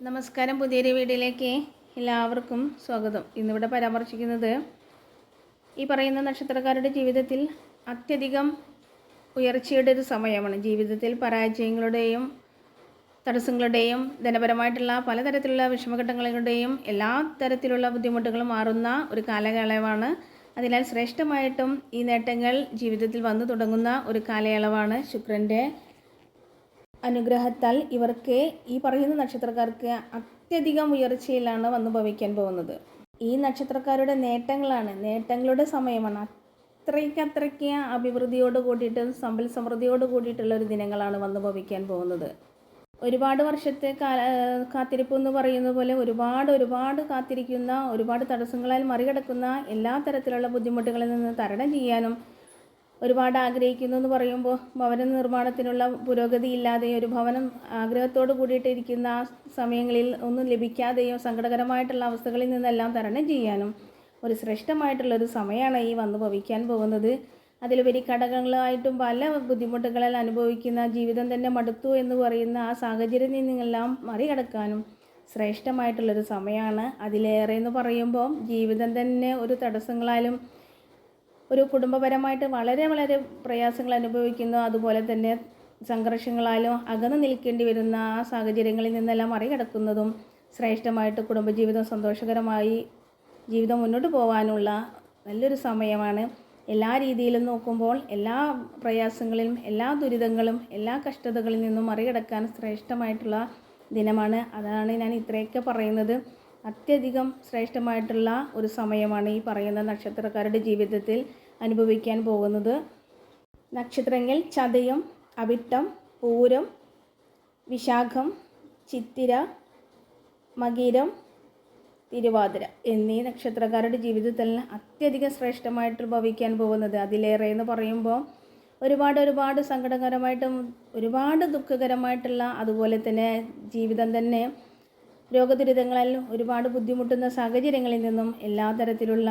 നമസ്കാരം പുതിയൊരു വീഡിയോയിലേക്ക് എല്ലാവർക്കും സ്വാഗതം. ഇന്നിവിടെ പരാമർശിക്കുന്നത് ഈ പറയുന്ന നക്ഷത്രക്കാരുടെ ജീവിതത്തിൽ അത്യധികം ഉയർച്ചയുടെ ഒരു സമയമാണ്. ജീവിതത്തിൽ പരാജയങ്ങളുടെയും തടസ്സങ്ങളുടെയും ധനപരമായിട്ടുള്ള പലതരത്തിലുള്ള വിഷമഘട്ടങ്ങളുടെയും എല്ലാ തരത്തിലുള്ള ബുദ്ധിമുട്ടുകളും മാറുന്ന ഒരു കാലയളവാണ്. അതിനാൽ ശ്രേഷ്ഠമായിട്ടും ഈ നേട്ടങ്ങൾ ജീവിതത്തിൽ വന്നു തുടങ്ങുന്ന ഒരു കാലയളവാണ് ശുക്രന്റെ അനുഗ്രഹത്താൽ ഇവർക്ക് ഈ പറയുന്ന നക്ഷത്രക്കാർക്ക് അത്യധികം ഉയർച്ചയിലാണ് വന്നു ഭവിക്കാൻ പോകുന്നത്. ഈ നക്ഷത്രക്കാരുടെ നേട്ടങ്ങളാണ് നേട്ടങ്ങളുടെ സമയമാണ്. അത്രയ്ക്ക് അത്രയ്ക്ക് അഭിവൃദ്ധിയോട് കൂടിയിട്ട് സമ്പൽ സമൃദ്ധിയോട് കൂടിയിട്ടുള്ള ഒരു ദിനങ്ങളാണ് വന്നു ഭവിക്കാൻ പോകുന്നത്. ഒരുപാട് വർഷത്തെ കാത്തിരിപ്പ് എന്ന് പറയുന്ന പോലെ ഒരുപാട് ഒരുപാട് കാത്തിരിക്കുന്ന ഒരുപാട് തടസ്സങ്ങളാൽ മറികടക്കുന്ന എല്ലാ തരത്തിലുള്ള ബുദ്ധിമുട്ടുകളിൽ നിന്ന് തരണം ചെയ്യാനും ഒരുപാട് ആഗ്രഹിക്കുന്നു എന്ന് പറയുമ്പോൾ ഭവന നിർമ്മാണത്തിനുള്ള പുരോഗതി ഇല്ലാതെയോ ഒരു ഭവനം ആഗ്രഹത്തോട് കൂടിയിട്ടിരിക്കുന്ന ആ സമയങ്ങളിൽ ഒന്നും ലഭിക്കാതെയോ സങ്കടകരമായിട്ടുള്ള അവസ്ഥകളിൽ നിന്നെല്ലാം തരണം ചെയ്യാനും ഒരു ശ്രേഷ്ഠമായിട്ടുള്ള ഒരു സമയമാണ് ഈ വന്നു ഭവിക്കാൻ പോകുന്നത്. അതിലുപരി ഘടകങ്ങളായിട്ടും പല ബുദ്ധിമുട്ടുകളിൽ അനുഭവിക്കുന്ന ജീവിതം തന്നെ മടുത്തു എന്ന് പറയുന്ന ആ സാഹചര്യം നിന്നെല്ലാം മറികടക്കാനും ശ്രേഷ്ഠമായിട്ടുള്ളൊരു സമയമാണ് അതിലേറെ എന്ന് പറയുമ്പോൾ ജീവിതം തന്നെ ഒരു തടസ്സങ്ങളാലും ഒരു കുടുംബപരമായിട്ട് വളരെ വളരെ പ്രയാസങ്ങൾ അനുഭവിക്കുന്നു. അതുപോലെ തന്നെ സംഘർഷങ്ങളാലും അകന്നു നിൽക്കേണ്ടി വരുന്ന ആ സാഹചര്യങ്ങളിൽ നിന്നെല്ലാം മറികടക്കുന്നതും ശ്രേഷ്ഠമായിട്ട് കുടുംബജീവിതം സന്തോഷകരമായി ജീവിതം മുന്നോട്ട് പോകാനുള്ള നല്ലൊരു സമയമാണ്. എല്ലാ രീതിയിലും നോക്കുമ്പോൾ എല്ലാ പ്രയാസങ്ങളിലും എല്ലാ ദുരിതങ്ങളും എല്ലാ കഷ്ടതകളിൽ നിന്നും മറികടക്കാൻ ശ്രേഷ്ഠമായിട്ടുള്ള ദിനമാണ്. അതാണ് ഞാൻ ഇത്രയൊക്കെ പറയുന്നത്. അത്യധികം ശ്രേഷ്ഠമായിട്ടുള്ള ഒരു സമയമാണ് ഈ പറയുന്ന നക്ഷത്രക്കാരുടെ ജീവിതത്തിൽ അനുഭവിക്കാൻ പോകുന്നത്. നക്ഷത്രങ്ങൾ ചതയം അവിട്ടം പൂരം വിശാഖം ചിത്തിര മകീരം തിരുവാതിര എന്നീ നക്ഷത്രക്കാരുടെ ജീവിതത്തിൽ അത്യധികം ശ്രേഷ്ഠമായിട്ട് ഭവിക്കാൻ പോകുന്നത്. അതിലേറെ എന്ന് പറയുമ്പോൾ ഒരുപാട് ഒരുപാട് സങ്കടകരമായിട്ടും ഒരുപാട് ദുഃഖകരമായിട്ടുള്ള അതുപോലെ തന്നെ ജീവിതം തന്നെ രോഗദുരിതങ്ങളാൽ ഒരുപാട് ബുദ്ധിമുട്ടുന്ന സാഹചര്യങ്ങളിൽ നിന്നും എല്ലാ തരത്തിലുള്ള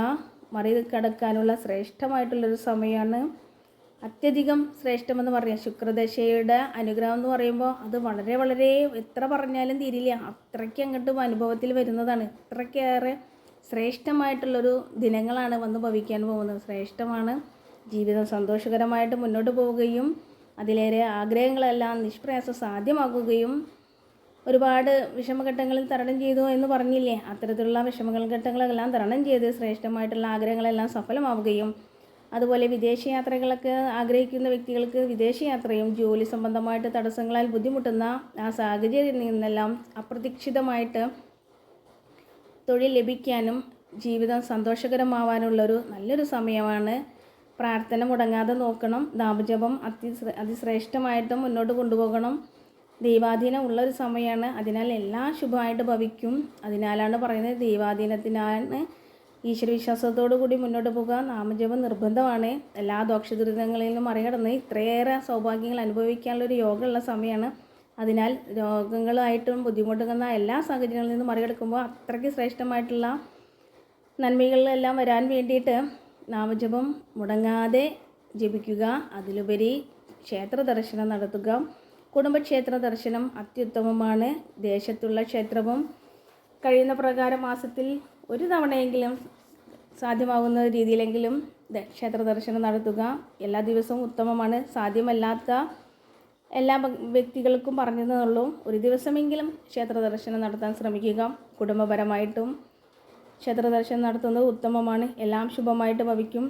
മറികടക്കാനുള്ള ശ്രേഷ്ഠമായിട്ടുള്ളൊരു സമയമാണ്. അത്യധികം ശ്രേഷ്ഠമെന്ന് പറയാം. ശുക്രദശയുടെ അനുഗ്രഹം എന്ന് പറയുമ്പോൾ അത് വളരെ വളരെ എത്ര പറഞ്ഞാലും തീരില്ല. അത്രയ്ക്ക് അങ്ങോട്ടും അനുഭവത്തിൽ വരുന്നതാണ്. അത്രയ്ക്കേറെ ശ്രേഷ്ഠമായിട്ടുള്ളൊരു ദിനങ്ങളാണ് വന്ന് ഭവിക്കാൻ പോകുന്നത്. ശ്രേഷ്ഠമാണ്. ജീവിതം സന്തോഷകരമായിട്ട് മുന്നോട്ട് പോവുകയും അതിലേറെ ആഗ്രഹങ്ങളെല്ലാം നിഷ്പ്രയാസം സാധ്യമാക്കുകയും ഒരുപാട് വിഷമഘട്ടങ്ങളിൽ തരണം ചെയ്തു എന്ന് പറഞ്ഞില്ലേ? അത്തരത്തിലുള്ള വിഷമഘട്ടങ്ങളെല്ലാം തരണം ചെയ്ത് ശ്രേഷ്ഠമായിട്ടുള്ള ആഗ്രഹങ്ങളെല്ലാം സഫലമാവുകയും അതുപോലെ വിദേശയാത്രകളൊക്കെ ആഗ്രഹിക്കുന്ന വ്യക്തികൾക്ക് വിദേശയാത്രയും ജോലി സംബന്ധമായിട്ട് തടസ്സങ്ങളാൽ ബുദ്ധിമുട്ടുന്ന ആ സാഹചര്യത്തിൽ നിന്നെല്ലാം അപ്രതീക്ഷിതമായിട്ട് തൊഴിൽ ലഭിക്കാനും ജീവിതം സന്തോഷകരമാവാനുള്ളൊരു നല്ലൊരു സമയമാണ്. പ്രാർത്ഥന മുടങ്ങാതെ നോക്കണം. നാമജപം അതി അതിശ്രേഷ്ഠമായിട്ട് മുന്നോട്ട് കൊണ്ടുപോകണം. ദൈവാധീനം ഉള്ളൊരു സമയമാണ്. അതിനാൽ എല്ലാം ശുഭമായിട്ട് ഭവിക്കും. അതിനാലാണ് പറയുന്നത് ദൈവാധീനത്തിനാണ് ഈശ്വരവിശ്വാസത്തോടു കൂടി മുന്നോട്ട് പോകുക നാമജപം നിർബന്ധമാണ്. എല്ലാ ദോഷദുരിതങ്ങളിൽ നിന്നും മറികടന്ന് ഇത്രയേറെ സൗഭാഗ്യങ്ങൾ അനുഭവിക്കാനുള്ളൊരു യോഗമുള്ള സമയമാണ്. അതിനാൽ രോഗങ്ങളായിട്ടും ബുദ്ധിമുട്ടുന്ന എല്ലാ സാഹചര്യങ്ങളിൽ നിന്നും മറികടക്കുമ്പോൾ അത്രയ്ക്ക് ശ്രേഷ്ഠമായിട്ടുള്ള നന്മകളിലെല്ലാം വരാൻ വേണ്ടിയിട്ട് നാമജപം മുടങ്ങാതെ ജപിക്കുക. അതിലുപരി ക്ഷേത്ര ദർശനം നടത്തുക. കുടുംബക്ഷേത്ര ദർശനം അത്യുത്തമമാണ്. ദേശത്തുള്ള ക്ഷേത്രവും കഴിയുന്ന പ്രകാരം മാസത്തിൽ ഒരു തവണയെങ്കിലും സാധ്യമാകുന്ന രീതിയിലെങ്കിലും ക്ഷേത്ര ദർശനം നടത്തുക. എല്ലാ ദിവസവും ഉത്തമമാണ്. സാധ്യമല്ലാത്ത എല്ലാ വ്യക്തികൾക്കും പറഞ്ഞതെന്നുള്ളൂ ഒരു ദിവസമെങ്കിലും ക്ഷേത്ര ദർശനം നടത്താൻ ശ്രമിക്കുക. കുടുംബപരമായിട്ടും ക്ഷേത്ര ദർശനം നടത്തുന്നത് ഉത്തമമാണ്. എല്ലാം ശുഭമായിട്ട് ഭവിക്കും.